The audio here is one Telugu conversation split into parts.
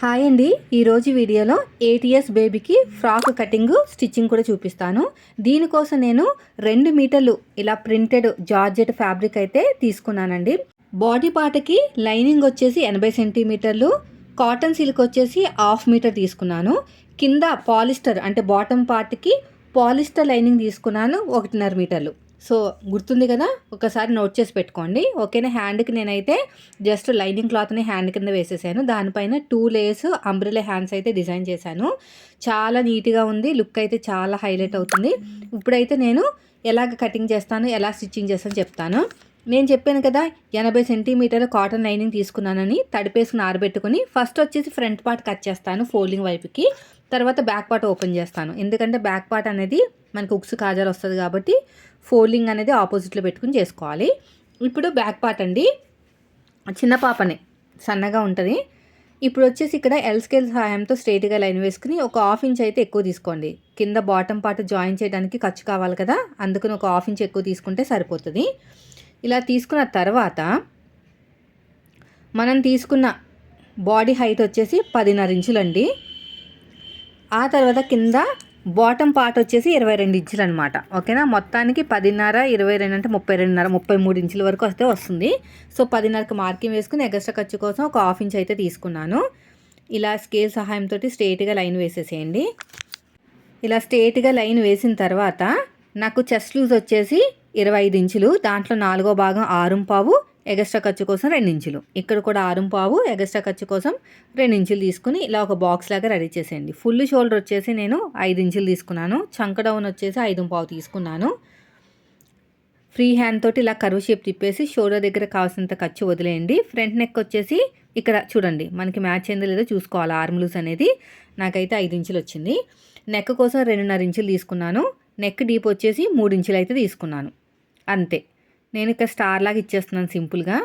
హాయ్ అండి. ఈరోజు వీడియోలో ఏటీఎస్ బేబీకి ఫ్రాక్ కటింగ్ స్టిచ్చింగ్ కూడా చూపిస్తాను. దీనికోసం నేను రెండు మీటర్లు ఇలా ప్రింటెడ్ జార్జెట్ ఫ్యాబ్రిక్ అయితే తీసుకున్నానండి. బాడీ పార్ట్కి లైనింగ్ వచ్చేసి ఎనభై సెంటీమీటర్లు కాటన్ సిల్క్ వచ్చేసి హాఫ్ మీటర్ తీసుకున్నాను. కింద పాలిస్టర్ అంటే బాటమ్ పార్ట్కి పాలిస్టర్ లైనింగ్ తీసుకున్నాను ఒకటిన్నర మీటర్లు. సో గుర్తుంది కదా? ఒకసారి నోట్ చేసి పెట్టుకోండి. ఓకేనా? హ్యాండ్కి నేనైతే జస్ట్ లైనింగ్ క్లాత్ని హ్యాండ్ కింద వేసేసాను. దానిపైన టూ లేయర్స్ అంబ్రిలే హ్యాండ్స్ అయితే డిజైన్ చేశాను. చాలా నీట్గా ఉంది. లుక్ అయితే చాలా హైలైట్ అవుతుంది. ఇప్పుడైతే నేను ఎలాగ కటింగ్ చేస్తాను ఎలా స్టిచ్చింగ్ చేస్తాను చెప్తాను. నేను చెప్పాను కదా ఎనభై సెంటీమీటర్ల కాటన్ లైనింగ్ తీసుకున్నానని తడిపేసుకుని ఆరబెట్టుకుని ఫస్ట్ వచ్చేసి ఫ్రంట్ పార్ట్ కట్ చేస్తాను ఫోల్డింగ్ వైపుకి. తర్వాత బ్యాక్ పార్ట్ ఓపెన్ చేస్తాను. ఎందుకంటే బ్యాక్ పార్ట్ అనేది మనకు ఉక్స్ కాజాలు వస్తుంది కాబట్టి ఫోల్డింగ్ అనేది ఆపోజిట్లో పెట్టుకుని చేసుకోవాలి. ఇప్పుడు బ్యాక్ పార్ట్ అండి. చిన్న పాపనే సన్నగా ఉంటుంది. ఇప్పుడు వచ్చేసి ఇక్కడ ఎల్ స్కేల్ సహాయంతో స్ట్రైట్గా లైన్ వేసుకుని ఒక హాఫ్ ఇంచ్ అయితే ఎక్కువ తీసుకోండి. కింద బాటమ్ పార్ట్ జాయిన్ చేయడానికి ఖర్చు కావాలి కదా. అందుకని ఒక హాఫ్ ఇంచ్ ఎక్కువ తీసుకుంటే సరిపోతుంది. ఇలా తీసుకున్న తర్వాత మనం తీసుకున్న బాడీ హైట్ వచ్చేసి పదిన్నర ఇంచులండి. ఆ తర్వాత కింద బాటమ్ పార్ట్ వచ్చేసి ఇరవై రెండు ఇంచులు అనమాట ఓకేనా? మొత్తానికి పదిన్నర ఇరవై రెండు అంటే ముప్పై రెండున్నర ముప్పై మూడు ఇంచుల వరకు వస్తే వస్తుంది. సో పదిన్నరకు మార్కింగ్ వేసుకుని ఎగస్ట్రా ఖర్చు కోసం ఒక హాఫ్ ఇంచ్ అయితే తీసుకున్నాను. ఇలా స్కేల్ సహాయంతో స్ట్రేట్గా లైన్ వేసేసేయండి. ఇలా స్ట్రేట్గా లైన్ వేసిన తర్వాత నాకు చెస్ట్ లూజ్ వచ్చేసి ఇరవై ఐదు ఇంచులు దాంట్లో నాలుగో భాగం ఆరుం పావు ఎగస్ట్రా ఖర్చు కోసం రెండు ఇంచులు ఇక్కడ కూడా ఆరుం పావు ఎగస్ట్రా ఖర్చు కోసం రెండు ఇంచులు తీసుకుని ఇలా ఒక బాక్స్ లాగా రెడీ చేసేయండి. ఫుల్ షోల్డర్ వచ్చేసి నేను ఐదు ఇంచులు తీసుకున్నాను. చంక డౌన్ వచ్చేసి ఐదు పావు తీసుకున్నాను. ఫ్రీ హ్యాండ్ తోటి ఇలా కరువు షేప్ తిప్పేసి షోల్డర్ దగ్గర కావాల్సినంత ఖర్చు వదిలేయండి. ఫ్రంట్ నెక్ వచ్చేసి ఇక్కడ చూడండి మనకి మ్యాచ్ అయిందో లేదో చూసుకోవాలి ఆర్మ్ లూస్ అనేది. నాకైతే ఐదు ఇంచులు వచ్చింది. నెక్ కోసం రెండున్నర ఇంచులు తీసుకున్నాను. నెక్ డీప్ వచ్చేసి మూడు ఇంచులు అయితే తీసుకున్నాను. అంతే. నేను ఇక్కడ స్టార్ లాగా ఇచ్చేస్తున్నాను సింపుల్గా.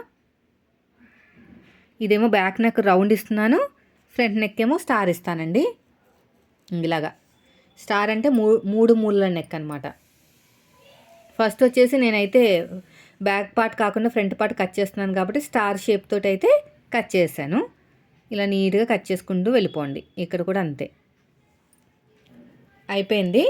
ఇదేమో బ్యాక్ నెక్ రౌండ్ ఇస్తున్నాను ఫ్రంట్ నెక్ ఏమో స్టార్ ఇస్తానండి. ఇలాగా. స్టార్ అంటే మూ మూడు మూలల నెక్ అనమాట ఫస్ట్ వచ్చేసి నేనైతే బ్యాక్ పార్ట్ కాకుండా ఫ్రంట్ పార్ట్ కట్ చేస్తున్నాను కాబట్టి స్టార్ షేప్ తోటి అయితే కట్ చేశాను. ఇలా నీట్గా కట్ చేసుకుంటూ వెళ్ళిపోండి. ఇక్కడ కూడా అంతే. అయిపోయింది.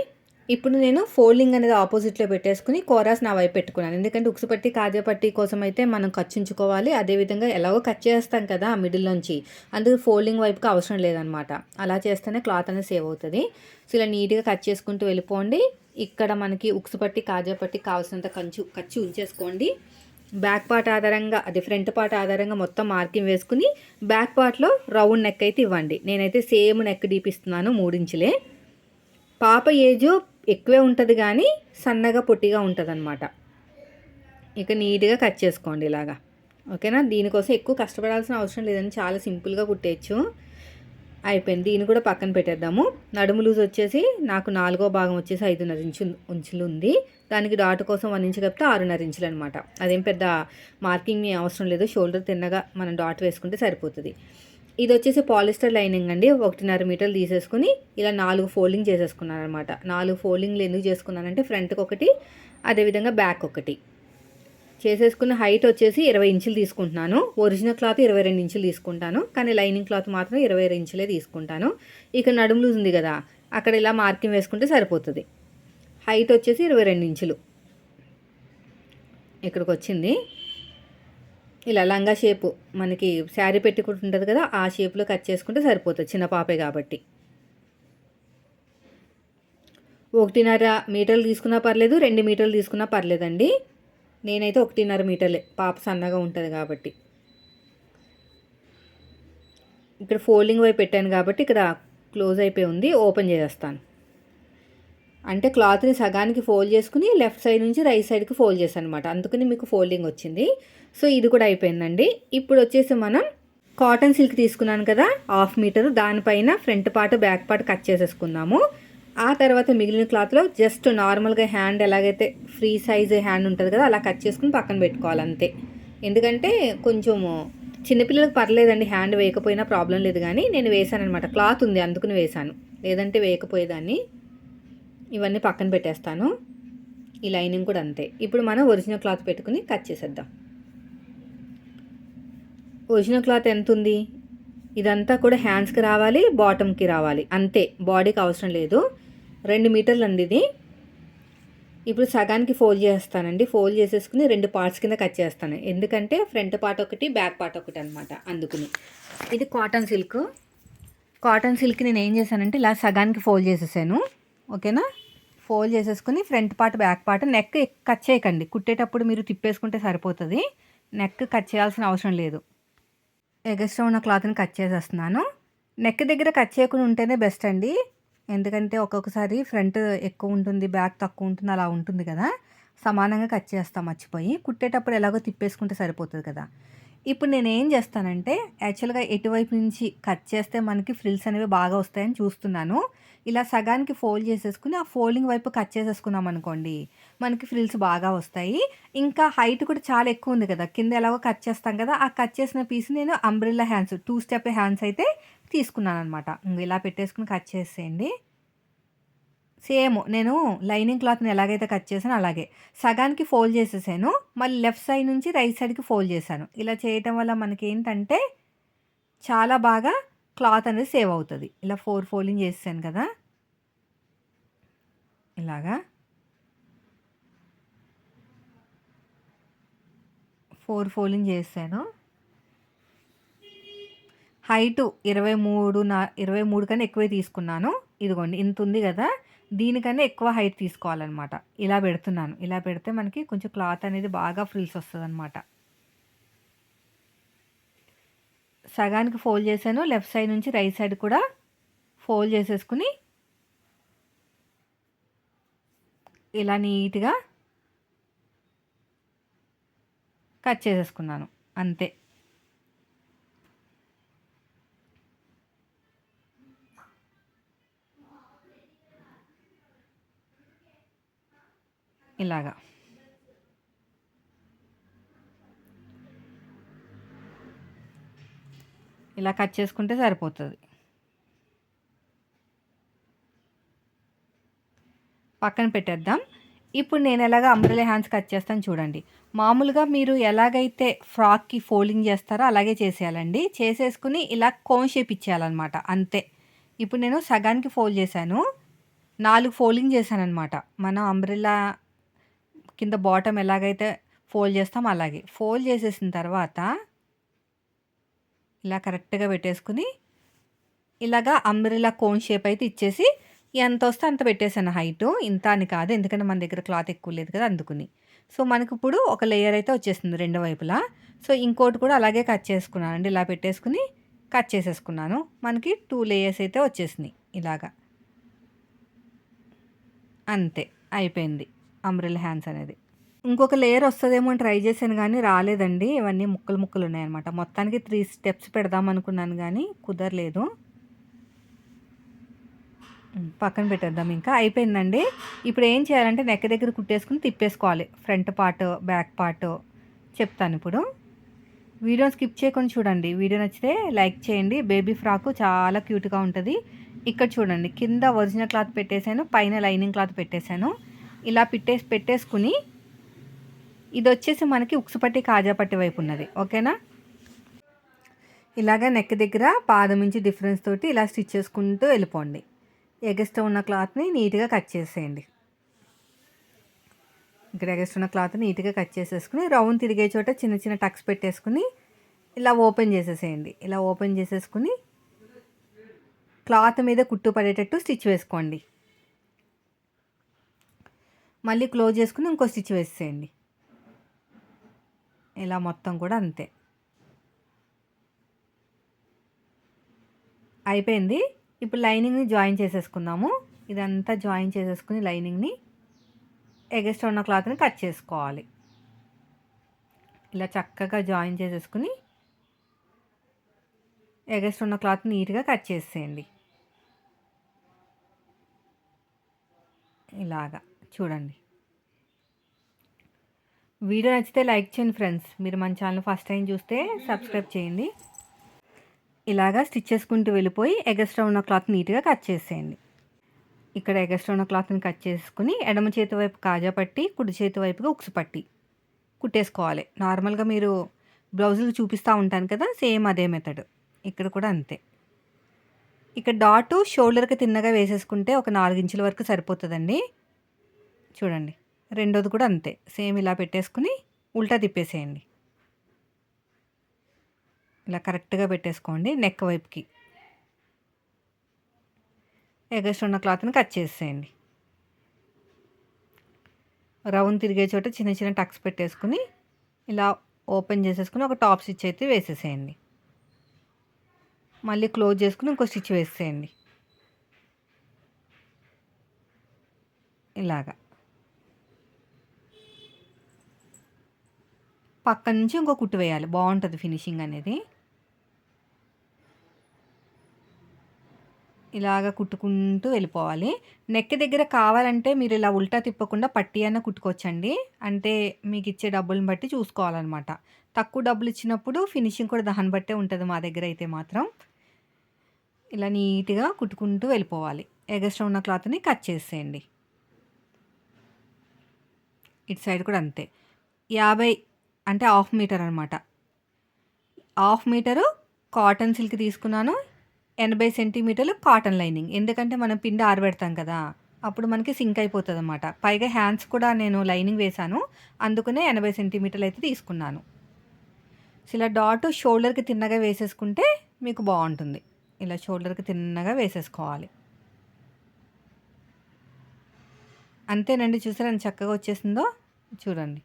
ఇప్పుడు నేను ఫోల్డింగ్ అనేది ఆపోజిట్లో పెట్టేసుకుని కోరాస్ నా వైపు పెట్టుకున్నాను. ఎందుకంటే ఉక్సు పట్టి కాజా పట్టి కోసం అయితే మనం ఖర్చుంచుకోవాలి. అదేవిధంగా ఎలాగో కట్ చేస్తాం కదా ఆ మిడిల్లోంచి అందుకు ఫోల్డింగ్ వైపుకి అవసరం లేదనమాట. అలా చేస్తేనే క్లాత్ అనేది సేవ్ అవుతుంది. సో ఇలా నీట్గా కట్ చేసుకుంటూ వెళ్ళిపోండి. ఇక్కడ మనకి ఉక్సు పట్టి కాజా పట్టి కావాల్సినంత కంచు ఖర్చు ఉంచేసుకోండి. బ్యాక్ పార్ట్ ఆధారంగా అది ఫ్రంట్ పార్ట్ ఆధారంగా మొత్తం మార్కింగ్ వేసుకుని బ్యాక్ పార్ట్లో రౌండ్ నెక్ అయితే ఇవ్వండి. నేనైతే సేమ్ నెక్ డీపిస్తున్నాను మూడించులే పాప ఏజు ఎక్కువే ఉంటుంది కానీ సన్నగా పొట్టిగా ఉంటుంది అనమాట ఇక నీట్గా కట్ చేసుకోండి ఇలాగా. ఓకేనా? దీనికోసం ఎక్కువ కష్టపడాల్సిన అవసరం లేదని చాలా సింపుల్గా కుట్టేయచ్చు. అయిపోయింది. దీన్ని కూడా పక్కన పెట్టేద్దాము. నడుము లూజ్ వచ్చేసి నాకు నాలుగో భాగం వచ్చేసి ఐదున్నర ఇంచు ఇంచులు ఉంది. దానికి డాట్ కోసం వన్ ఇంచు కప్పితే ఆరున్నర ఇంచులు అనమాట అదేం పెద్ద మార్కింగ్ అవసరం లేదు. షోల్డర్ తిన్నగా మనం డాట్ వేసుకుంటే సరిపోతుంది. ఇది వచ్చేసి పాలిస్టర్ లైనింగ్ అండి. ఒకటిన్నర మీటర్లు తీసేసుకుని ఇలా నాలుగు ఫోల్డింగ్ చేసేసుకున్నాను అనమాట నాలుగు ఫోల్డింగ్లు ఎందుకు చేసుకున్నానంటే ఫ్రంట్కి ఒకటి అదేవిధంగా బ్యాక్ ఒకటి చేసేసుకున్న హైట్ వచ్చేసి ఇరవై ఇంచులు తీసుకుంటున్నాను. ఒరిజినల్ క్లాత్ ఇరవై రెండు ఇంచులు తీసుకుంటాను. కానీ లైనింగ్ క్లాత్ మాత్రం ఇరవై ఇంచులే తీసుకుంటాను. ఇక నడుము లూజ్ ఉంది కదా అక్కడ ఇలా మార్కింగ్ వేసుకుంటే సరిపోతుంది. హైట్ వచ్చేసి ఇరవై రెండు ఇంచులు. ఇక్కడికి వచ్చింది ఇలా లంగా షేపు మనకి శారీ పెట్టుకుంటుంటుంది కదా ఆ షేప్లో కట్ చేసుకుంటే సరిపోతుంది చిన్న పాపే కాబట్టి. ఒకటిన్నర మీటర్లు తీసుకున్నా పర్లేదు రెండు మీటర్లు తీసుకున్నా పర్లేదండి. నేనైతే ఒకటిన్నర మీటర్లే పాప సన్నగా ఉంటుంది కాబట్టి. ఇక్కడ ఫోల్డింగ్ వైపు పెట్టాను కాబట్టి ఇక్కడ క్లోజ్ అయిపోయి ఉంది ఓపెన్ చేసేస్తాను. అంటే క్లాత్ని సగానికి ఫోల్డ్ చేసుకుని లెఫ్ట్ సైడ్ నుంచి రైట్ సైడ్కి ఫోల్డ్ చేశాను అనమాట అందుకని మీకు ఫోల్డింగ్ వచ్చింది. సో ఇది కూడా అయిపోయిందండి. ఇప్పుడు వచ్చేసి మనం కాటన్ సిల్క్ తీసుకున్నాను కదా హాఫ్ మీటర్. దానిపైన front part back part cut చేసేసుకుందాము. ఆ తర్వాత మిగిలిన క్లాత్లో జస్ట్ నార్మల్గా హ్యాండ్ ఎలాగైతే ఫ్రీ సైజ్ హ్యాండ్ ఉంటుంది కదా అలా కట్ చేసుకుని పక్కన పెట్టుకోవాలి అంతే ఎందుకంటే కొంచెము చిన్నపిల్లలకు పర్లేదండి హ్యాండ్ వేయకపోయినా ప్రాబ్లం లేదు కానీ నేను వేసాను అనమాట క్లాత్ ఉంది అందుకుని వేశాను. లేదంటే వేయకపోయేదాన్ని. ఇవన్నీ పక్కన పెట్టేస్తాను. ఈ లైనింగ్ కూడా అంతే. ఇప్పుడు మనం ఒరిజినల్ క్లాత్ పెట్టుకుని కట్ చేసేద్దాం. ఒరిజినల్ క్లాత్ ఎంత ఉంది ఇదంతా కూడా హ్యాండ్స్కి రావాలి బాటమ్కి రావాలి. అంతే. బాడీకి అవసరం లేదు. రెండు మీటర్లు అండి ఇది. ఇప్పుడు సగానికి ఫోల్డ్ చేస్తానండి. ఫోల్డ్ చేసేసుకుని రెండు పార్ట్స్ కింద కట్ చేస్తాను. ఎందుకంటే ఫ్రంట్ పార్ట్ ఒకటి బ్యాక్ పార్ట్ ఒకటి అనమాట అందుకుని. ఇది కాటన్ సిల్క్. కాటన్ సిల్క్ నేను ఏం చేశానంటే ఇలా సగానికి ఫోల్డ్ చేసేసాను. ఓకేనా? ఫోల్డ్ చేసేసుకుని front part back part neck cut చేయకండి. కుట్టేటప్పుడు మీరు తిప్పేసుకుంటే సరిపోతుంది. నెక్ కట్ చేయాల్సిన అవసరం లేదు. ఎగస్ట్రా ఉన్న క్లాత్ని కట్ చేసేస్తున్నాను. నెక్ దగ్గర కట్ చేయకుండా ఉంటేనే బెస్ట్ అండి. ఎందుకంటే ఒక్కొక్కసారి ఫ్రంట్ ఎక్కువ ఉంటుంది బ్యాక్ తక్కువ ఉంటుంది అలా ఉంటుంది కదా. సమానంగా కట్ చేస్తాం మర్చిపోయి. కుట్టేటప్పుడు ఎలాగో తిప్పేసుకుంటే సరిపోతుంది కదా. ఇప్పుడు నేను ఏం చేస్తానంటే యాక్చువల్గా ఎటువైపు నుంచి కట్ చేస్తే మనకి ఫ్రిల్స్ అనేవి బాగా వస్తాయని చూస్తున్నాను. ఇలా సగానికి ఫోల్డ్ చేసేసుకుని ఆ ఫోల్డింగ్ వైపు కట్ చేసేసుకున్నాం అనుకోండి మనకి ఫ్రిల్స్ బాగా వస్తాయి. ఇంకా హైట్ కూడా చాలా ఎక్కువ ఉంది కదా కింద ఎలాగో కట్ చేస్తాం కదా ఆ కట్ చేసిన పీస్ నేను umbrella hands two step hands అయితే తీసుకున్నాను అనమాట ఇలా పెట్టేసుకుని కట్ చేసేయండి. సేమ్ నేను లైనింగ్ క్లాత్ని ఎలాగైతే కట్ చేసానో అలాగే. సగానికి ఫోల్డ్ చేసేసాను. మళ్ళీ లెఫ్ట్ సైడ్ నుంచి రైట్ సైడ్కి ఫోల్డ్ చేశాను. ఇలా చేయటం వల్ల మనకి ఏంటంటే చాలా బాగా క్లాత్ అనేది సేవ్ అవుతుంది. ఇలా ఫోర్ ఫోల్డింగ్ చేసాను కదా. ఇలాగా. ఫోర్ ఫోల్డింగ్ చేశాను హైటు ఇరవై మూడు నా ఇరవై మూడు కన్నా ఎక్కువే తీసుకున్నాను. ఇదిగోండి ఇంత ఉంది కదా. దీనికన్నా ఎక్కువ హైట్ తీసుకోవాలన్నమాట. ఇలా పెడుతున్నాను. ఇలా పెడితే మనకి కొంచెం క్లాత్ అనేది బాగా ఫ్రిల్స్ వస్తుంది అనమాట సగానికి ఫోల్డ్ చేశాను. లెఫ్ట్ సైడ్ నుంచి రైట్ సైడ్ కూడా ఫోల్డ్ చేసేసుకుని ఇలా నీట్గా కట్ చేసేసుకున్నాను. అంతే. ఇలాగా. ఇలా కట్ చేసుకుంటే సరిపోతుంది. పక్కన పెట్టేద్దాం. ఇప్పుడు నేను ఎలాగ అంబ్రెలా హ్యాండ్స్ కట్ చేస్తాను చూడండి. మామూలుగా మీరు ఎలాగైతే ఫ్రాక్కి ఫోల్డింగ్ చేస్తారో అలాగే చేసేయాలండి. చేసేసుకుని ఇలా కోన్ షేప్ ఇచ్చేయాలన్నమాట. అంతే. ఇప్పుడు నేను సగానికి ఫోల్డ్ చేశాను. నాలుగు ఫోల్డింగ్ చేశానమాట మనం అంబ్రెలా కింద బాటమ్ ఎలాగైతే ఫోల్డ్ చేస్తాం అలాగే. ఫోల్డ్ చేసేసిన తర్వాత ఇలా కరెక్ట్గా పెట్టేసుకుని ఇలాగా అంబ్రెలా కోన్ షేప్ అయితే ఇచ్చేసి ఎంత వస్తే అంత పెట్టేసాను హైటు. ఇంత అని కాదు ఎందుకంటే మన దగ్గర క్లాత్ ఎక్కువ లేదు కదా అందుకుని. సో మనకి ఇప్పుడు ఒక లేయర్ అయితే వచ్చేసింది రెండు వైపులా. సో ఇంకోటి కూడా అలాగే కట్ చేసుకున్నాను. అండి ఇలా పెట్టేసుకుని కట్ చేసేసుకున్నాను. మనకి టూ లేయర్స్ అయితే వచ్చేసినాయి ఇలాగా. అంతే అయిపోయింది. అంబ్రెల్ హ్యాండ్స్ అనేది. ఇంకొక లేయర్ వస్తుందేమో అని ట్రై చేశాను కానీ రాలేదండి. ఇవన్నీ ముక్కలు ముక్కలు ఉన్నాయన్నమాట. మొత్తానికి త్రీ స్టెప్స్ పెడదాం అనుకున్నాను కానీ కుదరలేదు. పక్కన పెట్టేద్దాం ఇంకా. అయిపోయిందండి. ఇప్పుడు ఏం చేయాలంటే నెక్క దగ్గర కుట్టేసుకుని తిప్పేసుకోవాలి. ఫ్రంట్ పార్ట్ బ్యాక్ పార్ట్ చెప్తాను ఇప్పుడు. వీడియో స్కిప్ చేయకుండా చూడండి. వీడియో నచ్చితే లైక్ చేయండి. బేబీ ఫ్రాక్ చాలా క్యూట్గా ఉంటుంది. ఇక్కడ చూడండి. కింద ఒరిజినల్ క్లాత్ పెట్టేశాను. పైన లైనింగ్ క్లాత్ పెట్టేశాను. ఇలా పెట్టేసి పెట్టేసుకుని ఇది వచ్చేసి మనకి ఉక్సుపట్టి కాజాపట్టి వైపు ఉన్నది. ఓకేనా? ఇలాగ నెక్ దగ్గర పాదం నుంచి డిఫరెన్స్ తోటి ఇలా స్టిచ్ చేసుకుంటూ వెళ్ళిపోండి. ఎగస్ట్ ఉన్న క్లాత్ని నీట్గా కట్ చేసేయండి. ఇక్కడ ఎగస్ట్ ఉన్న క్లాత్ నీట్గా కట్ చేసేసుకుని రౌండ్ తిరిగే చోట చిన్న చిన్న టక్స్ పెట్టేసుకుని ఇలా ఓపెన్ చేసేసేయండి. ఇలా ఓపెన్ చేసేసుకుని క్లాత్ మీద కుట్టు పడేటట్టు స్టిచ్ వేసుకోండి. మళ్ళీ క్లోజ్ చేసుకుని ఇంకో స్టిచ్ వేసేయండి. ఇలా మొత్తం కూడా అంతే. అయిపోయింది. ఇప్పుడు లైనింగ్ని జాయిన్ చేసేసుకుందాము. ఇదంతా జాయిన్ చేసేసుకుని లైనింగ్ని ఎగస్ట్ ఉన్న క్లాత్ని కట్ చేసుకోవాలి. ఇలా చక్కగా జాయిన్ చేసేసుకుని ఎగస్ట్ ఉన్న క్లాత్ నీట్గా కట్ చేసేయండి. ఇలాగా. చూడండి. వీడియో నచ్చితే లైక్ చేయండి ఫ్రెండ్స్. మీరు మన ఛానల్ ఫస్ట్ టైం చూస్తే సబ్స్క్రైబ్ చేయండి. ఇలాగా స్టిచ్ చేసుకుంటూ వెళ్ళిపోయి ఎగస్ట్రా ఉన్న క్లాత్ నీట్గా కట్ చేసేయండి. ఇక్కడ ఎగస్ట్రా ఉన్న క్లాత్ని కట్ చేసుకుని ఎడమ చేతి వైపు కాజా పట్టి కుడి చేతి వైపుగా ఉక్సు పట్టి కుట్టేసుకోవాలి. నార్మల్గా మీరు బ్లౌజులు చూపిస్తూ ఉంటాను కదా సేమ్ అదే మెథడ్. ఇక్కడ కూడా అంతే. ఇక్కడ డాటు షోల్డర్కి తిన్నగా వేసేసుకుంటే ఒక నాలుగు ఇంచుల వరకు సరిపోతుందండి. చూడండి. రెండోది కూడా అంతే. సేమ్ ఇలా పెట్టేసుకుని ఉల్టా తిప్పేసేయండి. ఇలా కరెక్ట్గా పెట్టేసుకోండి నెక్ వైపుకి. ఎగస్ట్ ఉన్న క్లాత్ని కట్ చేసేయండి. రౌండ్ తిరిగే చోట చిన్న చిన్న టక్స్ పెట్టేసుకుని ఇలా ఓపెన్ చేసేసుకుని ఒక టాప్ స్టిచ్ అయితే వేసేసేయండి. మళ్ళీ క్లోజ్ చేసుకుని ఇంకో స్టిచ్ వేసేయండి. ఇలాగా. పక్క నుంచి ఇంకో కుట్టు వేయాలి. బాగుంటుంది ఫినిషింగ్ అనేది. ఇలాగ కుట్టుకుంటూ వెళ్ళిపోవాలి. నెక్ దగ్గర కావాలంటే మీరు ఇలా ఉల్టా తిప్పకుండా పట్టి అన్న కుట్టుకోవచ్చండి. అంటే మీకు ఇచ్చే డబ్బులను బట్టి చూసుకోవాలన్నమాట. తక్కువ డబ్బులు ఇచ్చినప్పుడు ఫినిషింగ్ కూడా దాన్ని బట్టే ఉంటుంది మా దగ్గర అయితే మాత్రం. ఇలా నీట్గా కుట్టుకుంటూ వెళ్ళిపోవాలి. ఎగస్ట్రా ఉన్న క్లాత్ని కట్ చేసేయండి. ఇటు సైడ్ కూడా అంతే. యాభై అంటే హాఫ్ మీటర్ అనమాట హాఫ్ మీటరు కాటన్ సిల్క్ తీసుకున్నాను. ఎనభై సెంటీమీటర్లు కాటన్ లైనింగ్. ఎందుకంటే మనం పిండి ఆరబెడతాం కదా అప్పుడు మనకి సింక్ అయిపోతుంది అనమాట పైగా హ్యాండ్స్ కూడా నేను లైనింగ్ వేశాను. అందుకనే ఎనభై సెంటీమీటర్లు అయితే తీసుకున్నాను. సో ఇలా డాట్ షోల్డర్కి తిన్నగా వేసేసుకుంటే మీకు బాగుంటుంది. ఇలా షోల్డర్కి తిన్నగా వేసేసుకోవాలి. అంతేనండి. చూసారని చక్కగా వచ్చేసిందో? చూడండి.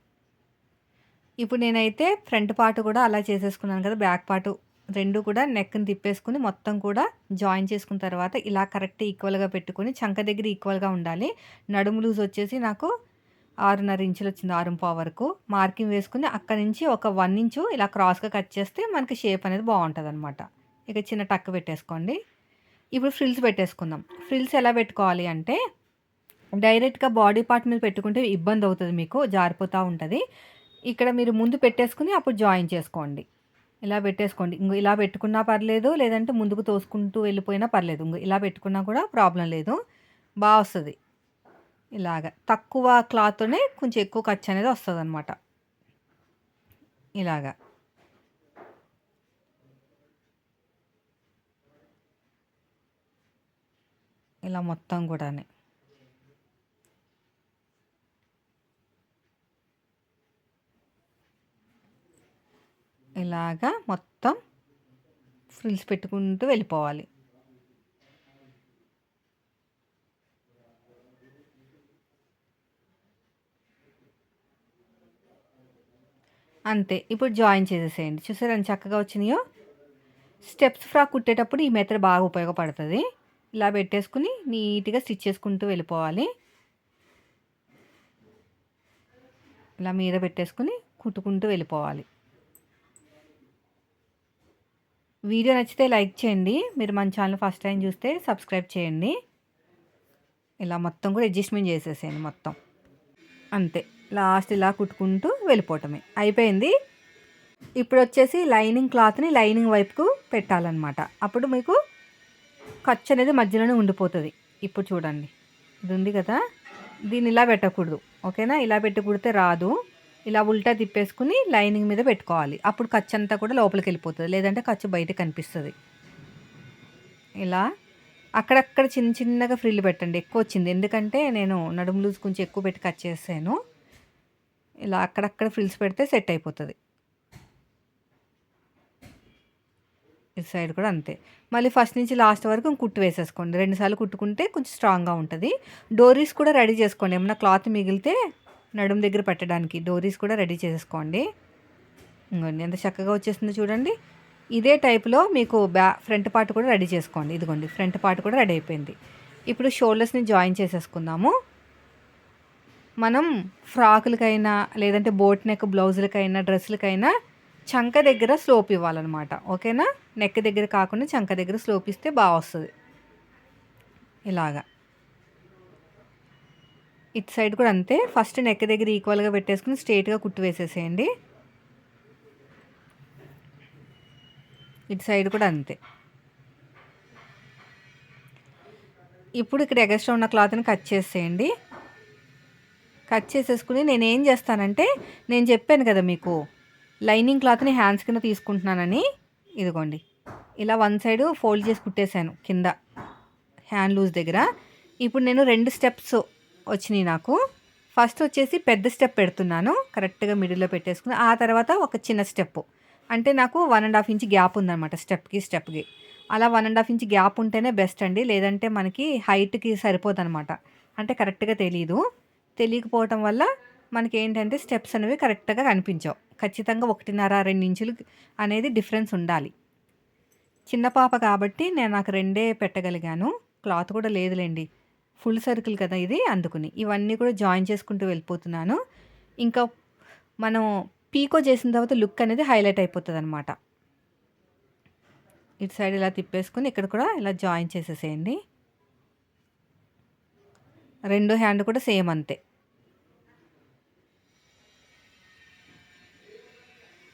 ఇప్పుడు నేనైతే ఫ్రంట్ పార్ట్ కూడా అలా చేసేసుకున్నాను కదా బ్యాక్ పార్ట్ రెండు కూడా నెక్ని తిప్పేసుకుని మొత్తం కూడా జాయిన్ చేసుకున్న తర్వాత ఇలా కరెక్ట్ ఈక్వల్గా పెట్టుకుని చంక దగ్గర ఈక్వల్గా ఉండాలి. నడుము లూజ్ వచ్చేసి నాకు ఆరున్నర ఇంచులు వచ్చింది ఆరు పావు వరకు. మార్కింగ్ వేసుకుని అక్కడి నుంచి ఒక వన్ ఇంచు ఇలా క్రాస్గా కట్ చేస్తే మనకి షేప్ అనేది బాగుంటుంది అనమాట ఇక చిన్న టక్ పెట్టేసుకోండి. ఇప్పుడు ఫ్రిల్స్ పెట్టేసుకుందాం. ఫ్రిల్స్ ఎలా పెట్టుకోవాలి అంటే డైరెక్ట్గా బాడీ పార్ట్ మీద పెట్టుకుంటే ఇబ్బంది అవుతుంది మీకు జారిపోతూ ఉంటుంది. ఇక్కడ మీరు ముందు పెట్టేసుకుని అప్పుడు జాయిన్ చేసుకోండి. ఇలా పెట్టేసుకోండి. ఇంకో ఇలా పెట్టుకున్నా పర్లేదు లేదంటే ముందుకు తోసుకుంటూ వెళ్ళిపోయినా పర్లేదు. ఇంకో ఇలా పెట్టుకున్నా కూడా ప్రాబ్లం లేదు. బాగా వస్తుంది. ఇలాగ. తక్కువ క్లాత్తోనే కొంచెం ఎక్కువ ఖర్చు అనేది వస్తుంది అనమాట ఇలాగా. ఇలా మొత్తం కూడానే. ఇలాగా మొత్తం ఫ్రిల్స్ పెట్టుకుంటూ వెళ్ళిపోవాలి. అంతే ఇప్పుడు జాయిన్ చేసేసేయండి. చూసారా ఎంత చక్కగా వచ్చినాయో? స్టెప్స్ ఫ్రాక్ కుట్టేటప్పుడు ఈ మెథడ్ బాగా ఉపయోగపడుతుంది. ఇలా పెట్టేసుకుని నీట్గా స్టిచ్ చేసుకుంటూ వెళ్ళిపోవాలి. ఇలా మీద పెట్టేసుకుని కుట్టుకుంటూ వెళ్ళిపోవాలి. వీడియో నచ్చితే లైక్ చేయండి. మీరు మన ఛానల్ ఫస్ట్ టైం చూస్తే సబ్స్క్రైబ్ చేయండి. ఇలా మొత్తం కూడా అడ్జస్ట్మెంట్ చేసేసేయండి మొత్తం. అంతే. లాస్ట్ ఇలా కుట్టుకుంటూ వెళ్ళిపోవటమే. అయిపోయింది. ఇప్పుడు వచ్చేసి లైనింగ్ క్లాత్ని లైనింగ్ వైపుకు పెట్టాలన్నమాట. అప్పుడు మీకు ఖర్చు అనేది మధ్యలోనే ఉండిపోతుంది. ఇప్పుడు చూడండి. ఇది ఉంది కదా. దీన్ని ఇలా పెట్టకూడదు. ఓకేనా? ఇలా పెట్టి కుడితే రాదు. ఇలా ఉల్టా తిప్పేసుకుని లైనింగ్ మీద పెట్టుకోవాలి. అప్పుడు ఖర్చు అంతా కూడా లోపలికి వెళ్ళిపోతుంది. లేదంటే ఖర్చు బయట కనిపిస్తుంది. ఇలా అక్కడక్కడ చిన్న చిన్నగా ఫ్రిల్ పెట్టండి. ఎక్కువ వచ్చింది. ఎందుకంటే నేను నడుము లూజ్ కొంచెం ఎక్కువ పెట్టి కట్ చేసాను ఇలా అక్కడక్కడ ఫ్రిల్స్ పెడితే సెట్ అయిపోతుంది. ఇటు సైడ్ కూడా అంతే. మళ్ళీ ఫస్ట్ నుంచి లాస్ట్ వరకు కుట్టు వేసేసుకోండి. రెండుసార్లు కుట్టుకుంటే కొంచెం స్ట్రాంగ్గా ఉంటుంది. డోరీస్ కూడా రెడీ చేసుకోండి. ఏమన్నా క్లాత్ మిగిలితే నడుము దగ్గర పెట్టడానికి డోరీస్ కూడా రెడీ చేసేసుకోండి. ఇంకోండి ఎంత చక్కగా వచ్చేస్తుందో చూడండి. ఇదే టైప్లో మీకు బ్యా ఫ్రంట్ పార్ట్ కూడా రెడీ చేసుకోండి. ఇదిగోండి ఫ్రంట్ పార్ట్ కూడా రెడీ అయిపోయింది. ఇప్పుడు షోల్డర్స్ని జాయిన్ చేసేసుకుందాము. మనం ఫ్రాకులకైనా లేదంటే బోట్ నెక్ బ్లౌజులకైనా డ్రెస్సులకైనా చంక దగ్గర స్లోప్ ఇవ్వాలన్నమాట. ఓకేనా? నెక్ దగ్గర కాకుండా చంక దగ్గర స్లోప్ ఇస్తే బాగా వస్తుంది. ఇలాగా. ఇటు సైడ్ కూడా అంతే. ఫస్ట్ నెక్ దగ్గర ఈక్వల్గా పెట్టేసుకుని స్ట్రేట్గా కుట్టు వేసేసేయండి. ఇటు సైడ్ కూడా అంతే. ఇప్పుడు ఇక్కడ ఎగస్ట్రా ఉన్న క్లాత్ని కట్ చేసేయండి. కట్ చేసేసుకుని నేను ఏం చేస్తానంటే నేను చెప్పాను కదా మీకు లైనింగ్ క్లాత్ని హ్యాండ్స్ కింద తీసుకుంటున్నానని. ఇదిగోండి. ఇలా వన్ సైడ్ ఫోల్డ్ చేసి కుట్టేశాను కింద హ్యాండ్ లూజ్ దగ్గర. ఇప్పుడు నేను రెండు స్టెప్స్ వచ్చినాయి నాకు. ఫస్ట్ వచ్చేసి పెద్ద స్టెప్ పెడుతున్నాను. కరెక్ట్గా మిడిల్లో పెట్టేసుకుని ఆ తర్వాత ఒక చిన్న స్టెప్ అంటే నాకు one and half inch gap ఉందన్నమాట స్టెప్కి స్టెప్కి అలా one and half inch gap ఉంటేనే బెస్ట్ అండి. లేదంటే మనకి హైట్కి సరిపోదన్నమాట. అంటే కరెక్ట్గా తెలియదు తెలియకపోవటం వల్ల మనకి ఏంటంటే స్టెప్స్ అనేవి కరెక్ట్గా కనిపించవు. ఖచ్చితంగా ఒకటిన్నర రెండు ఇంచులు అనేది డిఫరెన్స్ ఉండాలి. చిన్న పాప కాబట్టి నేను నాకు రెండే పెట్టగలిగాను. క్లాత్ కూడా లేదులేండి. ఫుల్ సర్కిల్ కదా ఇది అందుకుని. ఇవన్నీ కూడా జాయిన్ చేసుకుంటూ వెళ్ళిపోతున్నాను. ఇంకా మనం పీకో చేసిన తర్వాత లుక్ అనేది హైలైట్ అయిపోతుంది అనమాట ఇటు సైడ్ ఇలా తిప్పేసుకుని ఇక్కడ కూడా ఇలా జాయిన్ చేసేసేయండి. రెండో హ్యాండ్ కూడా సేమ్ అంతే.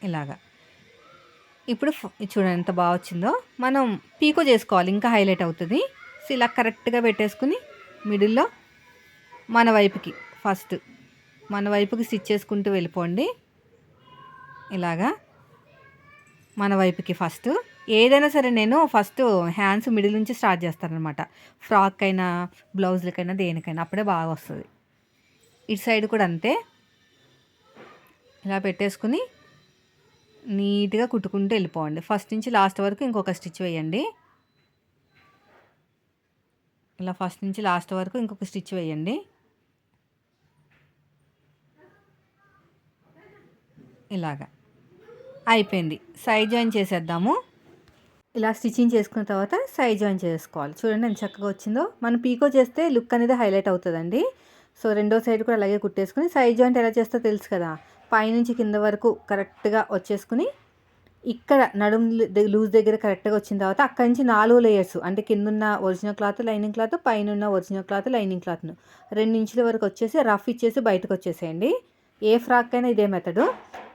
ఇలాగా. ఇప్పుడు చూడండి ఎంత బాగా వచ్చిందో. మనం పీకో చేసుకోవాలి ఇంకా హైలైట్ అవుతుంది. సో ఇలా కరెక్ట్గా పెట్టేసుకుని మిడిల్లో మన వైపుకి ఫస్ట్ మన వైపుకి స్టిచ్ చేసుకుంటూ వెళ్ళిపోండి. ఇలాగా మన వైపుకి ఫస్ట్. ఏదైనా సరే నేను ఫస్ట్ హ్యాండ్స్ మిడిల్ నుంచి స్టార్ట్ చేస్తానమాట ఫ్రాక్ అయినా బ్లౌజ్లకైనా దేనికైనా అప్పుడే బాగా వస్తుంది. ఇటు సైడ్ కూడా అంతే. ఇలా పెట్టేసుకుని నీట్గా కుట్టుకుంటూ వెళ్ళిపోండి. ఫస్ట్ నుంచి లాస్ట్ వరకు ఇంకొక స్టిచ్ వేయండి. ఇలా ఫస్ట్ నుంచి లాస్ట్ వరకు ఇంకొక స్టిచ్ వేయండి. ఇలాగా. అయిపోయింది. సైడ్ జాయిన్ చేసేద్దాము. ఇలా స్టిచ్చింగ్ చేసుకున్న తర్వాత సైడ్ జాయిన్ చేసుకోవాలి. చూడండి ఎంత చక్కగా వచ్చిందో. మనం పీకో చేస్తే లుక్ అనేది హైలైట్ అవుతుందండి. సో రెండో సైడ్ కూడా అలాగే కుట్టేసుకుని సైడ్ జాయింట్ ఎలా చేస్తో తెలుసు కదా. పైనుంచి కింద వరకు కరెక్ట్గా వచ్చేసుకుని ఇక్కడ నడుము లూజ్ దగ్గర కరెక్ట్గా వచ్చిన తర్వాత అక్కడి నుంచి నాలుగు లేయర్స్ అంటే కింద ఉన్న ఒరిజినల్ క్లాత్ లైనింగ్ క్లాత్ పైన ఉన్న ఒరిజినల్ క్లాత్ లైనింగ్ క్లాత్ను రెండు ఇంచుల వరకు వచ్చేసి రఫ్ ఇచ్చేసి బయటకు వచ్చేసేయండి. ఏ ఫ్రాక్ అయినా ఇదే మెథడు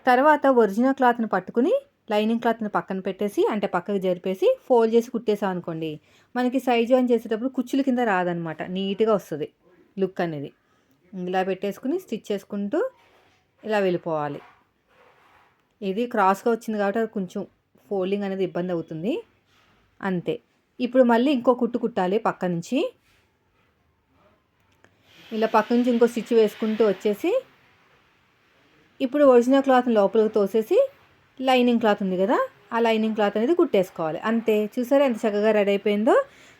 తర్వాత ఒరిజినల్ క్లాత్ని పట్టుకుని లైనింగ్ క్లాత్ని పక్కన పెట్టేసి అంటే పక్కకు జరిపేసి ఫోల్డ్ చేసి కుట్టేసాం అనుకోండి మనకి సైజ్ జాయిన్ చేసేటప్పుడు కుచ్చుల కింద రాదనమాట నీట్గా వస్తుంది లుక్ అనేది. ఇలా పెట్టేసుకుని స్టిచ్ చేసుకుంటూ ఇలా వెళ్ళిపోవాలి. ఇది క్రాస్గా వచ్చింది కాబట్టి అది కొంచెం ఫోల్డింగ్ అనేది ఇబ్బంది అవుతుంది. అంతే. ఇప్పుడు మళ్ళీ ఇంకో కుట్టు కుట్టాలి పక్క నుంచి. ఇలా పక్క నుంచి ఇంకో స్టిచ్ వేసుకుంటూ వచ్చేసి ఇప్పుడు ఒరిజినల్ క్లాత్ లోపలికి తోసేసి లైనింగ్ క్లాత్ ఉంది కదా ఆ లైనింగ్ క్లాత్ అనేది కుట్టేసుకోవాలి. అంతే. చూసారా ఎంత చక్కగా రెడీ అయిపోయిందో?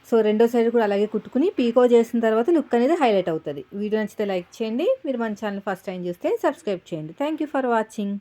సో రెండో సైడ్ కూడా అలాగే కుట్టుకుని పీకో చేసిన తర్వాత లుక్ అనేది హైలైట్ అవుతుంది. వీడియో నచ్చితే లైక్ చేయండి. మీరు మన ఛానల్ ఫస్ట్ టైం చూస్తే సబ్స్క్రైబ్ చేయండి. Thank you for watching.